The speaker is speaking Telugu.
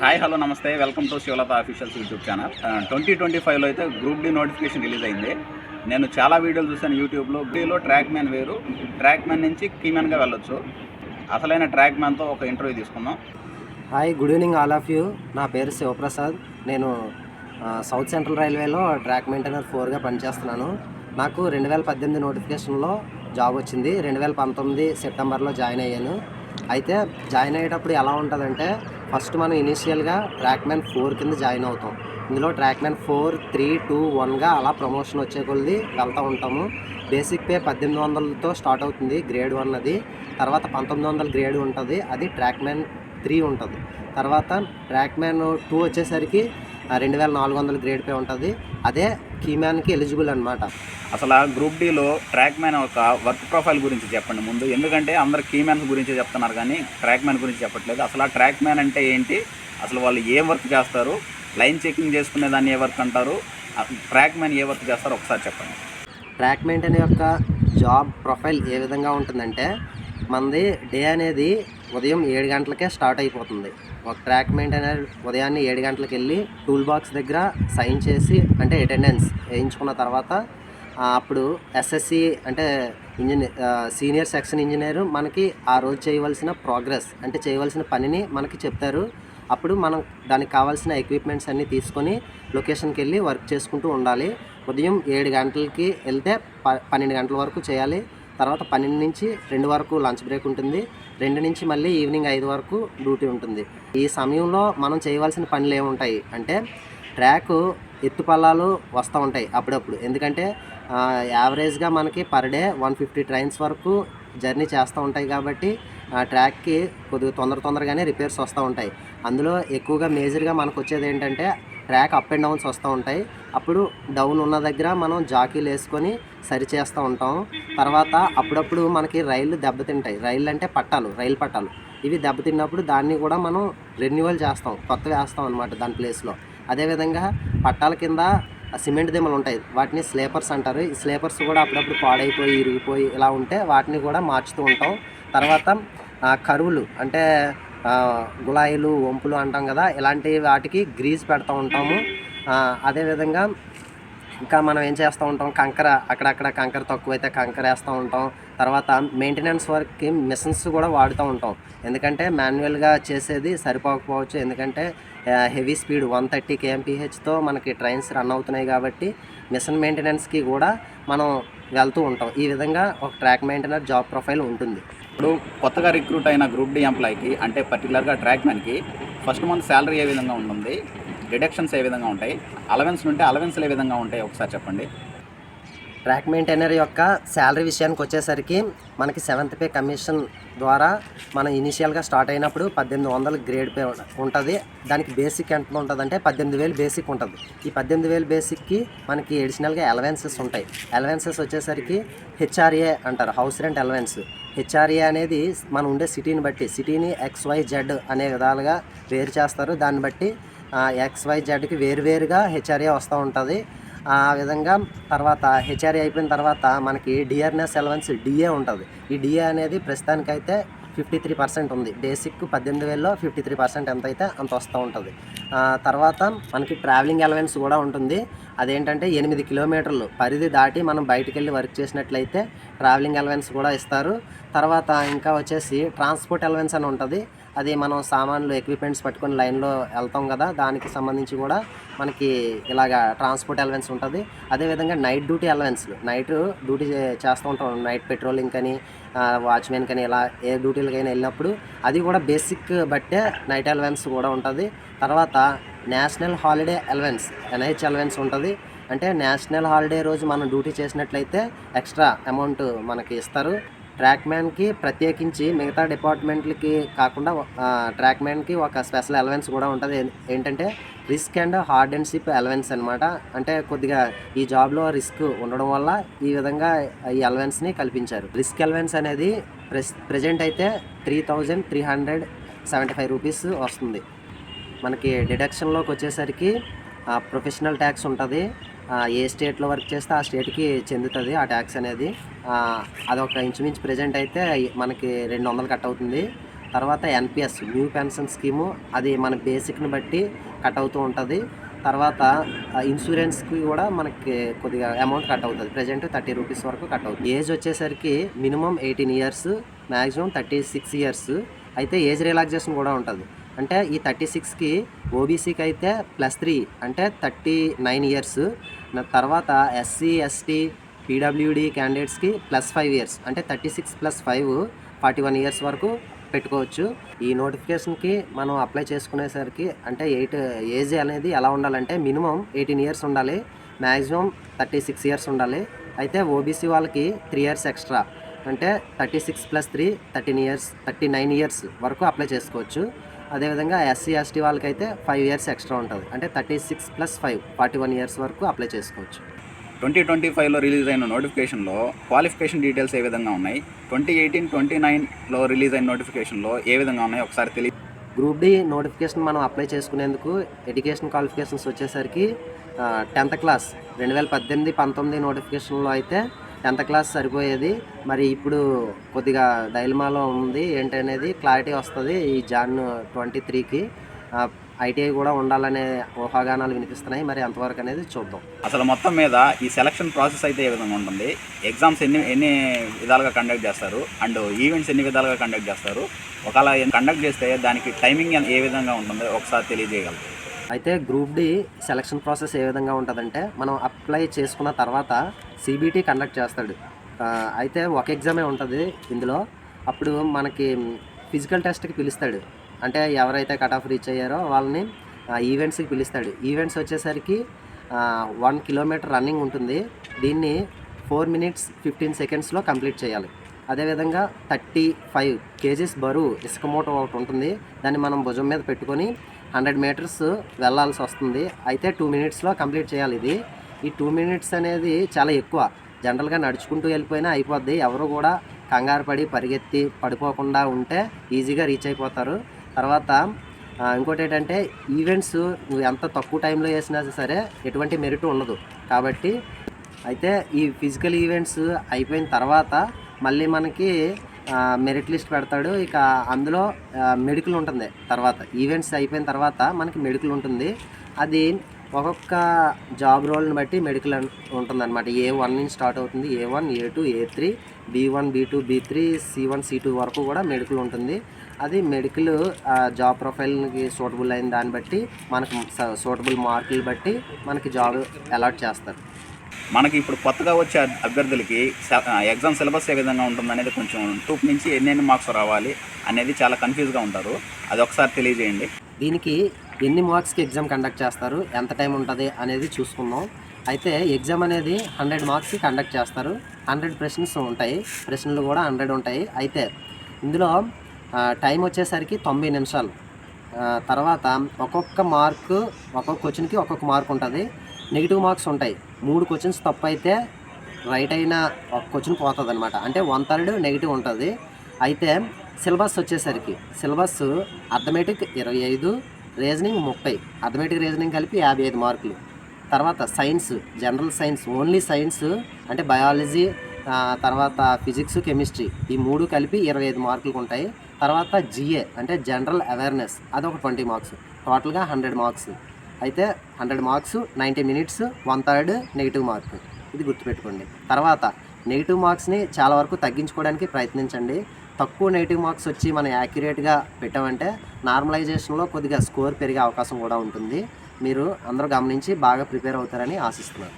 హాయ్ హలో నమస్తే welcome to Sivalatha officials YouTube channel twenty twenty ఫైవ్లో అయితే గ్రూప్ డి నోటిఫికేషన్ రిలీజ్ అయింది. నేను చాలా వీడియోలు చూశాను యూట్యూబ్లో గ్రూప్లో ట్రాక్ మ్యాన్ వేరు. ట్రాక్ మ్యాన్ నుంచి కీమెన్గా వెళ్ళొచ్చు. అసలైన ట్రాక్ మ్యాన్తో ఒక ఇంటర్వ్యూ తీసుకుందాం. Hi good evening all of you నా పేరు శివప్రసాద్. నేను సౌత్ సెంట్రల్ రైల్వేలో ట్రాక్ మెయింటైనర్ ఫోర్గా పనిచేస్తున్నాను. నాకు రెండు వేల పద్దెనిమిది నోటిఫికేషన్లో జాబ్ వచ్చింది. రెండు వేల పంతొమ్మిది సెప్టెంబర్లో జాయిన్ అయ్యాను. అయితే జాయిన్ అయ్యేటప్పుడు ఎలా ఉంటుందంటే ఫస్ట్ మనం ఇనీషియల్గా ట్రాక్ మ్యాన్ ఫోర్ కింద జాయిన్ అవుతాం. ఇందులో track man four three two వన్గా అలా ప్రమోషన్ వచ్చే కొద్ది వెళ్తూ ఉంటాము. బేసిక్ పే పద్దెనిమిది వందలతో స్టార్ట్ అవుతుంది గ్రేడ్ వన్ అది. తర్వాత పంతొమ్మిది వందల గ్రేడ్ ఉంటుంది. అది ట్రాక్ మ్యాన్ త్రీ ఉంటుంది. తర్వాత ట్రాక్ మ్యాన్ టూ వచ్చేసరికి రెండు వేల నాలుగు వందల గ్రేడ్ పే ఉంటుంది. అదే కీమ్యాన్కి ఎలిజిబుల్ అనమాట అసలు ఆ గ్రూప్ డీలో ట్రాక్ మ్యాన్ ఒక వర్క్ ప్రొఫైల్ గురించి చెప్పండి ముందు. ఎందుకంటే అందరు కీ మ్యాన్ గురించి చెప్తున్నారు కానీ ట్రాక్ మ్యాన్ గురించి చెప్పట్లేదు. అసలు ఆ ట్రాక్ మ్యాన్ అంటే ఏంటి? అసలు వాళ్ళు ఏం వర్క్ చేస్తారు? లైన్ చెకింగ్ చేసుకునే దాన్ని ఏ వర్క్ అంటారు? ట్రాక్ మ్యాన్ ఏ వర్క్ చేస్తారో ఒకసారి చెప్పండి. ట్రాక్ మెయింటైన్ యొక్క జాబ్ ప్రొఫైల్ ఏ విధంగా ఉంటుందంటే మనది డే అనేది ఉదయం ఏడు గంటలకే స్టార్ట్ అయిపోతుంది. ఒక ట్రాక్ మెయింటైనర్ ఉదయాన్నే ఏడు గంటలకు వెళ్ళి టూల్ బాక్స్ దగ్గర సైన్ చేసి అంటే అటెండెన్స్ వేయించుకున్న తర్వాత అప్పుడు ఎస్ఎస్సి అంటే ఇంజనీర్ సీనియర్ సెక్షన్ ఇంజనీర్ మనకి ఆ రోజు చేయవలసిన ప్రోగ్రెస్ అంటే చేయవలసిన పనిని మనకి చెప్తారు. అప్పుడు మనం దానికి కావాల్సిన ఎక్విప్మెంట్స్ అన్నీ తీసుకొని లొకేషన్కి వెళ్ళి వర్క్ చేసుకుంటూ ఉండాలి. ఉదయం ఏడు గంటలకి వెళ్తే ప పన్నెండు గంటల వరకు చేయాలి. తర్వాత పన్నెండు నుంచి రెండు వరకు లంచ్ బ్రేక్ ఉంటుంది. రెండు నుంచి మళ్ళీ ఈవినింగ్ ఐదు వరకు డ్యూటీ ఉంటుంది. ఈ సమయంలో మనం చేయవలసిన పనులు ఏముంటాయి? అంటే ట్రాక్ ఎత్తుపల్లాలు వస్తూ ఉంటాయి అప్పుడప్పుడు. ఎందుకంటే యావరేజ్గా మనకి per day one fifty trains వరకు జర్నీ చేస్తూ ఉంటాయి కాబట్టి ఆ ట్రాక్కి కొద్దిగా తొందర తొందరగానే రిపేర్స్ వస్తూ ఉంటాయి. అందులో ఎక్కువగా మేజర్గా మనకు వచ్చేది ఏంటంటే ట్రాక్ అప్ అండ్ డౌన్స్ వస్తూ ఉంటాయి. అప్పుడు డౌన్ ఉన్న దగ్గర మనం జాకీలు వేసుకొని సరి చేస్తూ ఉంటాం. తర్వాత అప్పుడప్పుడు మనకి రైళ్ళు దెబ్బతింటాయి. రైళ్ళు అంటే పట్టాలు రైలు పట్టాలు. ఇవి దెబ్బతిన్నప్పుడు దాన్ని కూడా మనం రెన్యువల్ చేస్తాం. కొత్త వేస్తాం అనమాట దాని ప్లేస్లో అదేవిధంగా పట్టాల కింద సిమెంట్ దిమ్మలు ఉంటాయి. వాటిని స్లేపర్స్ అంటారు. ఈ స్లేపర్స్ కూడా అప్పుడప్పుడు పాడైపోయి ఇరిగిపోయి ఇలా ఉంటే వాటిని కూడా మార్చుతూ ఉంటాం. తర్వాత కరువులు అంటే గుళాయిలు వంపులు అంటాం కదా ఇలాంటి వాటికి గ్రీజ్ పెడతా ఉంటాము. అదేవిధంగా ఇంకా మనం ఏం చేస్తూ ఉంటాం కంకర అక్కడక్కడ కంకర తక్కువైతే కంకర వేస్తూ ఉంటాం. తర్వాత మెయింటెనెన్స్ వర్క్కి మిషన్స్ కూడా వాడుతూ ఉంటాం. ఎందుకంటే మాన్యువల్గా చేసేది సరిపోకపోవచ్చు. ఎందుకంటే హెవీ స్పీడ్ వన్ థర్టీ కేఎంపీహెచ్తో మనకి ట్రైన్స్ రన్ అవుతున్నాయి కాబట్టి మిషన్ మెయింటెనెన్స్కి కూడా మనం వెళ్తూ ఉంటాం. ఈ విధంగా ఒక ట్రాక్ మెయింటెనర్ జాబ్ ప్రొఫైల్ ఉంటుంది. ఇప్పుడు కొత్తగా రిక్రూట్ అయిన గ్రూప్ డి ఎంప్లాయ్కి అంటే పర్టికులర్గా ట్రాక్ మ్యాన్కి ఫస్ట్ మంత్ శాలరీ ఏ విధంగా ఉంటుంది? డిడక్షన్స్ ఏ విధంగా ఉంటాయి? అలవెన్స్ ఉంటే అలవెన్స్లు ఏ విధంగా ఉంటాయి? ఒకసారి చెప్పండి. ట్రాక్ మెయింటైనర్ యొక్క శాలరీ విషయానికి వచ్చేసరికి మనకి సెవెంత్ పే కమిషన్ ద్వారా మనం ఇనిషియల్గా స్టార్ట్ అయినప్పుడు పద్దెనిమిది వందల గ్రేడ్ పే ఉంటుంది. దానికి బేసిక్ ఎంత ఉంటుంది అంటే పద్దెనిమిది వేలు బేసిక్ ఉంటుంది. ఈ పద్దెనిమిది వేలు బేసిక్కి మనకి ఎడిషనల్గా అలవెన్సెస్ ఉంటాయి. అలవెన్సెస్ వచ్చేసరికి హెచ్ఆర్ఏ అంటారు హౌస్ రెంట్ అలవెన్స్. హెచ్ఆర్ఏ అనేది మనం ఉండే సిటీని బట్టి సిటీని ఎక్స్వై జెడ్ అనే విధాలుగా వేరు చేస్తారు. దాన్ని బట్టి ఎక్స్వై జెడ్కి వేరువేరుగా హెచ్ఆర్ఏ వస్తూ ఉంటుంది. ఆ విధంగా తర్వాత హెచ్ఆర్ఏ అయిపోయిన తర్వాత మనకి డిఆర్ఎన్ఎస్ ఎలవెన్స్ డిఏ ఉంటుంది. ఈ డిఏ అనేది ప్రస్తుతానికైతే ఫిఫ్టీ త్రీ పర్సెంట్ ఉంది. బేసిక్ పద్దెనిమిది వేలలో ఫిఫ్టీ త్రీ పర్సెంట్ ఎంత అయితే అంత వస్తూ ఉంటుంది తర్వాత మనకి ట్రావెలింగ్ అలవెన్స్ కూడా ఉంటుంది. అదేంటంటే ఎనిమిది కిలోమీటర్లు పరిధి దాటి మనం బయటికి వెళ్ళి వర్క్ చేసినట్లయితే ట్రావెలింగ్ అలవెన్స్ కూడా ఇస్తారు. తర్వాత ఇంకా వచ్చేసి ట్రాన్స్పోర్ట్ అలవెన్స్ అని ఉంటుంది. అది మనం సామాన్లు ఎక్విప్మెంట్స్ పట్టుకొని లైన్లో వెళ్తాం కదా దానికి సంబంధించి కూడా మనకి ఇలాగ ట్రాన్స్పోర్ట్ అలవెన్స్ ఉంటుంది. అదేవిధంగా నైట్ డ్యూటీ అలవెన్స్లు. నైట్ డ్యూటీ చేస్తూ ఉంటాం. నైట్ పెట్రోలింగ్ కానీ వాచ్మెన్ కానీ ఇలా ఏ డ్యూటీలకైనా వెళ్ళినప్పుడు అది కూడా బేసిక్ బట్టే నైట్ అలవెన్స్ కూడా ఉంటుంది. తర్వాత national holiday allowance NH allowance ఉంటుంది. అంటే నేషనల్ హాలిడే రోజు మనం డ్యూటీ చేసినట్లయితే ఎక్స్ట్రా అమౌంట్ మనకి ఇస్తారు. ట్రాక్ మ్యాన్కి ప్రత్యేకించి మిగతా డిపార్ట్మెంట్లకి కాకుండా ట్రాక్ మ్యాన్కి ఒక స్పెషల్ అలవెన్స్ కూడా ఉంటుంది. ఏంటంటే risk and hard and ship allowance అనమాట అంటే కొద్దిగా ఈ జాబ్లో రిస్క్ ఉండడం వల్ల ఈ విధంగా ఈ అలవెన్స్ని కల్పించారు. రిస్క్ అలవెన్స్ అనేది ప్రెస్ ప్రజెంట్ అయితే three thousand three hundred seventy five rupees వస్తుంది. మనకి డిడక్షన్లోకి వచ్చేసరికి ప్రొఫెషనల్ ట్యాక్స్ ఉంటుంది. ఏ స్టేట్లో వర్క్ చేస్తే ఆ స్టేట్కి చెందుతుంది ఆ ట్యాక్స్ అనేది. అదొక ఇంచుమించు ప్రజెంట్ అయితే మనకి రెండు వందలు కట్ అవుతుంది. తర్వాత ఎన్పిఎస్ న్యూ పెన్షన్ స్కీము అది మన బేసిక్ని బట్టి కట్ అవుతూ ఉంటుంది. తర్వాత ఇన్సూరెన్స్కి కూడా మనకి కొద్దిగా అమౌంట్ కట్ అవుతుంది. ప్రజెంట్ థర్టీ రూపీస్ వరకు కట్ అవుతుంది. ఏజ్ వచ్చేసరికి minimum eighteen years maximum thirty six years. అయితే ఏజ్ రిలాక్సేషన్ కూడా ఉంటుంది. అంటే ఈ థర్టీ సిక్స్కి ఓబీసీకి అయితే ప్లస్ త్రీ అంటే థర్టీ నైన్ ఇయర్స్. తర్వాత ఎస్సీ ఎస్టీ పీడబ్ల్యూడి క్యాండిడేట్స్కి ప్లస్ ఫైవ్ ఇయర్స్ అంటే thirty six plus five forty one years వరకు పెట్టుకోవచ్చు. ఈ నోటిఫికేషన్కి మనం అప్లై చేసుకునేసరికి అంటే ఎయిట్ ఏజ్ అనేది ఎలా ఉండాలంటే మినిమం ఎయిటీన్ ఇయర్స్ ఉండాలి మ్యాక్సిమం థర్టీ సిక్స్ ఇయర్స్ ఉండాలి. అయితే ఓబీసీ వాళ్ళకి త్రీ ఇయర్స్ ఎక్స్ట్రా అంటే thirty six plus three thirteen years thirty nine years వరకు అప్లై చేసుకోవచ్చు. అదేవిధంగా ఎస్సీ ఎస్టీ వాళ్ళకైతే ఫైవ్ ఇయర్స్ ఎక్స్ట్రా ఉంటుంది. అంటే thirty six plus five forty one years వరకు అప్లై చేసుకోవచ్చు. ట్వంటీ ట్వంటీ ఫైవ్లో రిలీజ్ అయిన నోటిఫికేషన్లో క్వాలిఫికేషన్ డీటెయిల్స్ ఏ విధంగా ఉన్నాయి? ట్వంటీ ఎయిటీన్ ట్వంటీ నైన్లో రిలీజ్ అయిన నోటిఫికేషన్లో ఏ విధంగా ఉన్నాయి? ఒకసారి తెలియ గ్రూప్ డి నోటిఫికేషన్ మనం అప్లై చేసుకునేందుకు ఎడ్యుకేషన్ క్వాలిఫికేషన్స్ వచ్చేసరికి టెన్త్ క్లాస్ రెండు వేల పద్దెనిమిది పంతొమ్మిది నోటిఫికేషన్లో అయితే టెన్త్ క్లాస్ సరిపోయేది. మరి ఇప్పుడు కొద్దిగా డైల్మాలో ఉంది. ఏంటనేది క్లారిటీ వస్తుంది ఈ జాన్ ట్వంటీ త్రీకి. ఐటీఐ కూడా ఉండాలనే ఊహాగానాలు వినిపిస్తున్నాయి. మరి ఎంతవరకు అనేది చూద్దాం. అసలు మొత్తం మీద ఈ సెలక్షన్ ప్రాసెస్ అయితే ఏ విధంగా ఉంటుంది? ఎగ్జామ్స్ ఎన్ని ఎన్ని విధాలుగా కండక్ట్ చేస్తారు? అండ్ ఈవెంట్స్ ఎన్ని విధాలుగా కండక్ట్ చేస్తారు? ఒకవేళ కండక్ట్ చేస్తే దానికి టైమింగ్ ఏ విధంగా ఉంటుందో? ఒకసారి తెలియజేయగలరు. అయితే గ్రూప్ డి సెలక్షన్ ప్రాసెస్ ఏ విధంగా ఉంటుందంటే మనం అప్లై చేసుకున్న తర్వాత సిబిటీ కండక్ట్ చేస్తాడు. అయితే ఒక ఎగ్జామే ఉంటుంది ఇందులో. అప్పుడు మనకి ఫిజికల్ టెస్ట్కి పిలుస్తాడు. అంటే ఎవరైతే కట్ ఆఫ్ రీచ్ అయ్యారో వాళ్ళని ఈవెంట్స్కి పిలుస్తాడు. ఈవెంట్స్ వచ్చేసరికి వన్ కిలోమీటర్ రన్నింగ్ ఉంటుంది. దీన్ని ఫోర్ మినిట్స్ ఫిఫ్టీన్ సెకండ్స్లో కంప్లీట్ చేయాలి. అదేవిధంగా థర్టీ ఫైవ్ కేజీస్ బరువు ఇసుక మూట ఒకటి ఉంటుంది. దాన్ని మనం భుజం మీద పెట్టుకొని హండ్రెడ్ మీటర్స్ వెళ్ళాల్సి వస్తుంది. అయితే టూ మినిట్స్లో కంప్లీట్ చేయాలి ఇది. ఈ టూ మినిట్స్ అనేది చాలా ఎక్కువ. జనరల్గా నడుచుకుంటూ వెళ్ళిపోయినా అయిపోద్ది. ఎవరు కూడా కంగారు పడి పరిగెత్తి పడిపోకుండా ఉంటే ఈజీగా రీచ్ అయిపోతారు. తర్వాత ఇంకోటి ఏంటంటే ఈవెంట్స్ నువ్వు ఎంత తక్కువ టైంలో వేసినా సరే ఎటువంటి మెరిట్ ఉండదు. కాబట్టి అయితే ఈ ఫిజికల్ ఈవెంట్స్ అయిపోయిన తర్వాత మళ్ళీ మనకి మెరిట్ లిస్ట్ పెడతాడు. ఇక అందులో మెడికల్ ఉంటుంది. తర్వాత ఈవెంట్స్ అయిపోయిన తర్వాత మనకి మెడికల్ ఉంటుంది. అది ఒక్కొక్క జాబ్ రోల్ని బట్టి మెడికల్ ఉంటుంది అనమాట ఏ వన్ నుంచి స్టార్ట్ అవుతుంది. A one A two A three B one B two B three C one C two వరకు కూడా మెడికల్ ఉంటుంది. అది మెడికల్ జాబ్ ప్రొఫైల్కి సూటబుల్ అయిన దాన్ని బట్టి మనకు సూటబుల్ మార్కులు బట్టి మనకి జాబ్ అలాట్ చేస్తారు. మనకి ఇప్పుడు కొత్తగా వచ్చే అభ్యర్థులకి ఎగ్జామ్ సిలబస్ ఏ విధంగా ఉంటుందనేది కొంచెం టూ నుంచి ఎన్నెన్ని మార్క్స్ రావాలి అనేది చాలా కన్ఫ్యూజ్గా ఉంటారు. అది ఒకసారి తెలియజేయండి. దీనికి ఎన్ని మార్క్స్కి ఎగ్జామ్ కండక్ట్ చేస్తారు ఎంత టైం ఉంటుంది అనేది చూసుకుందాం. అయితే ఎగ్జామ్ అనేది హండ్రెడ్ మార్క్స్కి కండక్ట్ చేస్తారు. హండ్రెడ్ ప్రశ్నలు ఉంటాయి. ప్రశ్నలు కూడా హండ్రెడ్ ఉంటాయి. అయితే ఇందులో టైం వచ్చేసరికి తొంభై నిమిషాలు. తర్వాత ఒక్కొక్క మార్కు ఒక్కొక్క క్వశ్చన్కి ఒక్కొక్క మార్క్ ఉంటుంది. నెగిటివ్ మార్క్స్ ఉంటాయి. మూడు క్వశ్చన్స్ తప్పు అయితే రైట్ అయిన ఒక క్వశ్చన్ పోతుంది అనమాట అంటే వన్ థర్డ్ నెగిటివ్ ఉంటుంది. అయితే సిలబస్ వచ్చేసరికి సిలబస్ అథమెటిక్ ఇరవై ఐదు రీజనింగ్ ముప్పై. అథమెటిక్ రీజనింగ్ కలిపి యాభై ఐదు మార్కులు. తర్వాత science general science only science అంటే బయాలజీ తర్వాత ఫిజిక్స్ కెమిస్ట్రీ ఈ మూడు కలిపి ఇరవై ఐదు మార్కులు ఉంటాయి. తర్వాత జిఏ అంటే జనరల్ అవేర్నెస్ అదొక ట్వంటీ మార్క్స్. టోటల్గా హండ్రెడ్ మార్క్స్. అయితే hundred marks ninety minutes one third negative mark. ఇది గుర్తుపెట్టుకోండి. తర్వాత నెగిటివ్ మార్క్స్ని చాలా వరకు తగ్గించుకోవడానికి ప్రయత్నించండి. తక్కువ నెగిటివ్ మార్క్స్ వచ్చి మనం యాక్యురేట్గా పెట్టామంటే నార్మలైజేషన్లో కొద్దిగా స్కోర్ పెరిగే అవకాశం కూడా ఉంటుంది. మీరు అందరూ గమనించి బాగా ప్రిపేర్ అవుతారని ఆశిస్తున్నాను.